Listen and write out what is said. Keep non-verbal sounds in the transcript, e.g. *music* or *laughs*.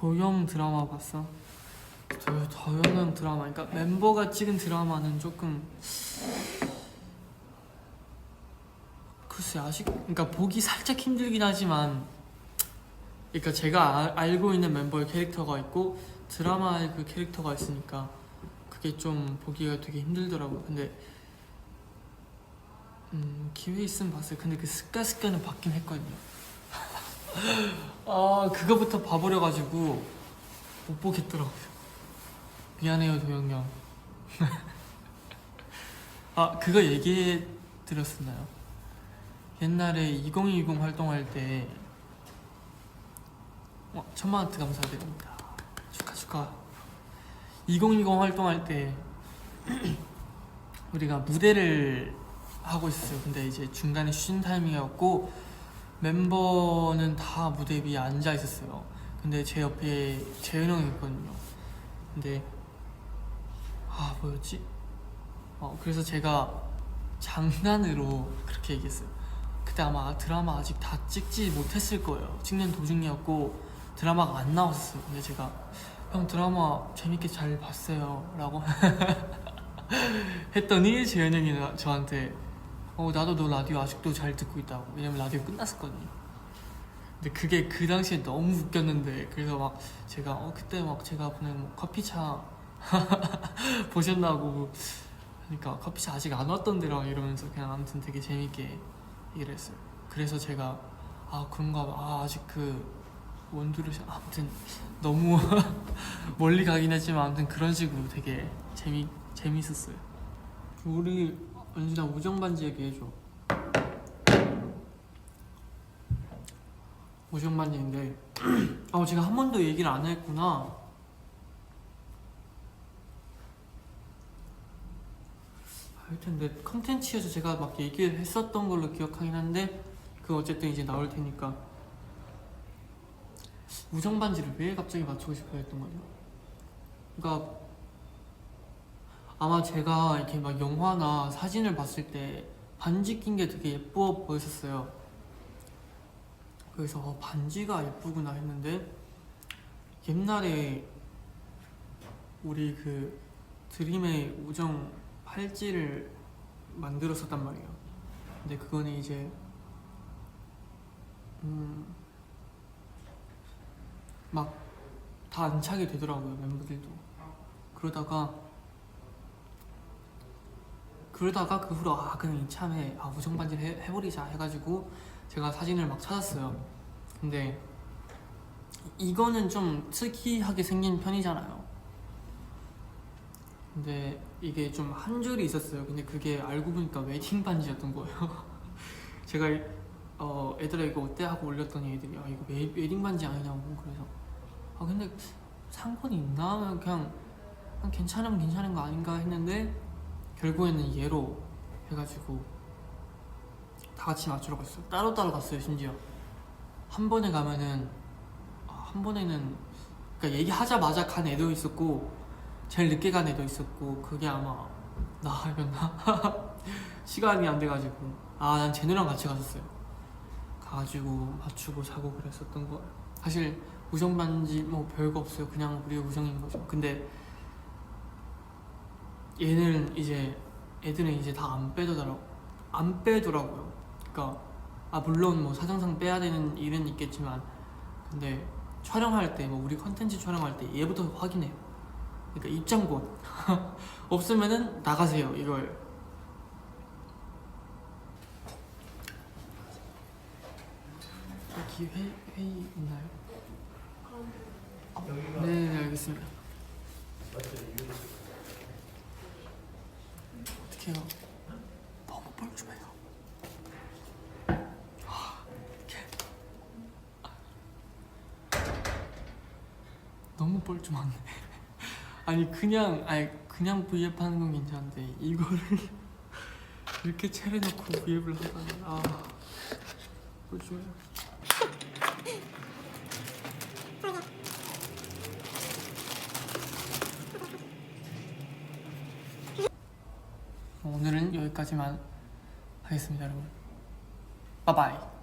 도영 드라마 봤어? 도, 도영은 드라마. 그러니까 멤버가 찍은 드라마는 조금 글쎄 아직 그러니까 보기 살짝 힘들긴 하지만 그러니까 제가 아- 알고 있는 멤버의 캐릭터가 있고 드라마의 그 캐릭터가 있으니까 그게 좀 보기가 되게 힘들더라고. 근데 음 기회 있으면 봤어요. 근데 그 스카 스카는 봤긴 했거든요 *laughs* 아 그거부터 봐버려가지고 못 보겠더라고요 미안해요 도영이 형. *laughs* 아 그거 얘기해 드렸었나요? 옛날에 2020 활동할 때 어, 천만 원트 감사드립니다. 축하 축하. 2020 활동할 때 *clears throat* 우리가 무대를 하고 있었어요. 근데 이제 중간에 쉰 타이밍이었고 멤버는 다 무대 위에 앉아 있었어요. 근데 제 옆에 재현 형이 있거든요. 근데 아 뭐였지? 어 그래서 제가 장난으로 그렇게 얘기했어요. 그때 아마 드라마 아직 다 찍지 못했을 거예요. 찍는 도중이었고 드라마가 안 나왔었어요. 근데 제가 형 드라마 재밌게 잘 봤어요 라고 *laughs* 했더니 재현 형이 나- 저한테 어 나도 너 라디오 아직도 잘 듣고 있다고 왜냐면 라디오 끝났었거든요. 근데 그게 그 당시에 너무 웃겼는데 그래서 막 제가 어 그때 막 제가 보낸 뭐 커피차 *laughs* 보셨나고 그러니까 커피차 아직 안 왔던데랑 이러면서 그냥 아무튼 되게 재밌게 얘기를 했어요. 그래서 제가 아 그런가 봐. 아 아직 그 원두를 시- 아무튼 너무 *laughs* 멀리 가긴 했지만 아무튼 그런 식으로 되게 재미 재밌었어요. 우리 언제나 우정 반지 얘기해줘. 우정 반지인데 어 제가 한 번도 얘기를 안 했구나. 하여튼 내 컨텐츠에서 제가 막 얘기를 했었던 걸로 기억하긴 한데 그 어쨌든 이제 나올 테니까 우정 반지를 왜 갑자기 맞추고 싶어 했던 거죠? 그러니까 아마 제가 이렇게 막 영화나 사진을 봤을 때 반지 낀 게 되게 예뻐 보였었어요. 그래서 어, 반지가 예쁘구나 했는데 옛날에 우리 그 드림의 우정 팔찌를 만들었었단 말이에요. 근데 그거는 이제 음, 막 다 안 차게 되더라고요 멤버들도. 그러다가 그러다가 그 후로 아 그냥 이참에 아 우정 반지를 해, 해버리자 해가지고 제가 사진을 막 찾았어요. 근데 이거는 좀 특이하게 생긴 편이잖아요. 근데 이게 좀 한 줄이 있었어요. 근데 그게 알고 보니까 웨딩 반지였던 거예요. *laughs* 제가 어 애들아 이거 어때 하고 올렸더니 애들이 아 이거 웨, 웨딩 반지 아니냐고 그래서 아 근데 상관이 있나 그냥 괜찮으면 괜찮은 거 아닌가 했는데 결국에는 얘로 해가지고 다 같이 맞추러 갔어요. 따로 따로 갔어요 심지어. 한 번에 가면은 아, 한 번에는 그러니까 얘기하자마자 간 애도 있었고 제일 늦게 간 애도 있었고 그게 아마 나였나? *laughs* 시간이 안 돼가지고. 아 난 제노랑 같이 갔었어요. 가가지고 맞추고 자고 그랬었던 거. 사실 우정 반지 뭐 별거 없어요. 그냥 우리의 우정인 거죠. 근데 얘는 이제 애들은 이제 다 안 빼더라고 안 빼더라고요. 그러니까 아 물론 뭐 사정상 빼야 되는 일은 있겠지만 근데 촬영할 때 뭐 우리 컨텐츠 촬영할 때 얘부터 확인해요. 그러니까 입장권 *laughs* 없으면은 나가세요 이걸. 여기 회, 회의 있나요? 어, 네, 네 알겠습니다 해요? 너무 뻘쭘해요. 아, 이렇게. 너무 뻘쭘한데 아니 그냥 아니 그냥 V앱 하는 건 괜찮은데 이거를 *laughs* 이렇게 차려놓고 V앱을 하다니. 아 뻘쭘해요 오늘은 여기까지만 하겠습니다 여러분. 바이바이